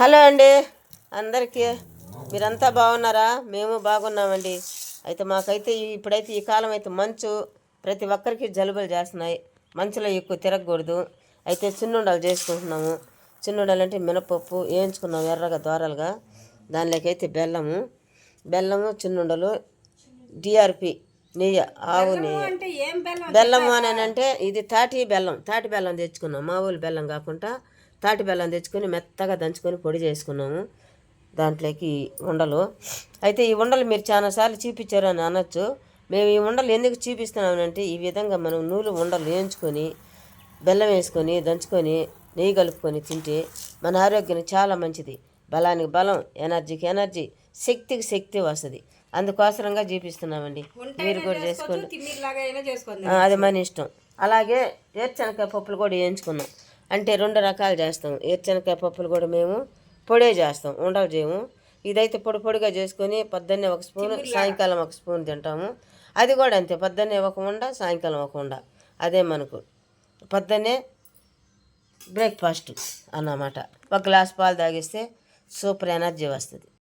Hello అండి. అందరికీ మీరంతా బాగున్నారా? మేము బాగున్నామండి. అయితే మాకైతే ఇప్పుడైతే ఈ కాలం అయితే మంచు. ప్రతి ఒక్కరికి జలుబులు చేస్తున్నాయి. మంచులో ఎక్కువ తిరగకూడదు. అయితే చిన్నుండలు చేసుకుంటున్నాము. చిన్నుండలు అంటే మినపప్పు వేయించుకున్నాము ఎర్రగా దోరలుగా దానిలోకి అయితే బెల్లము. బెల్లము చిన్నుండలు డిఆర్పి నెయ్యి ఆవు నెయ్యి. బెల్లము అని అంటే ఇది తాటి బెల్లం. తాటి బెల్లం తెచ్చుకున్నాం. మామూలు బెల్లం కాకుండా తాటి బెల్లం తెచ్చుకొని మెత్తగా దంచుకొని పొడి చేసుకున్నాము దాంట్లోకి ఉండలు. అయితే ఈ ఉండలు మీరు చాలాసార్లు చూపించారు అని అనొచ్చు. మేము ఈ ఉండలు ఎందుకు చూపిస్తున్నామంటే ఈ విధంగా మనం నూలు ఉండలు వేయించుకొని బెల్లం వేసుకొని దంచుకొని నెయ్యి కలుపుకొని తింటే మన ఆరోగ్యానికి చాలా మంచిది. బలానికి బలం ఎనర్జీకి ఎనర్జీ శక్తికి శక్తి వస్తుంది. అందుకోసరంగా చూపిస్తున్నామండి. మీరు కూడా చేసుకోండి. అది మన ఇష్టం. అలాగే ఏరుశనకాయ పప్పులు కూడా వేయించుకున్నాం. అంటే రెండు రకాలు చేస్తాం. ఏరుశనకాయ పప్పులు కూడా మేము పొడే చేస్తాం. ఉండలు చేయము. ఇదైతే పొడి పొడిగా చేసుకొని పొద్దున్నే ఒక స్పూన్ సాయంకాలం ఒక స్పూన్ తింటాము. అది కూడా అంతే. పొద్దున్నే ఒక ఉండ సాయంకాలం ఒక ఉండ. అదే మనకు. పొద్దున్నే బ్రేక్ఫాస్ట్ అన్నమాట. ఒక గ్లాస్ పాలు తాగిస్తే సూపర్ ఎనర్జీ వస్తుంది.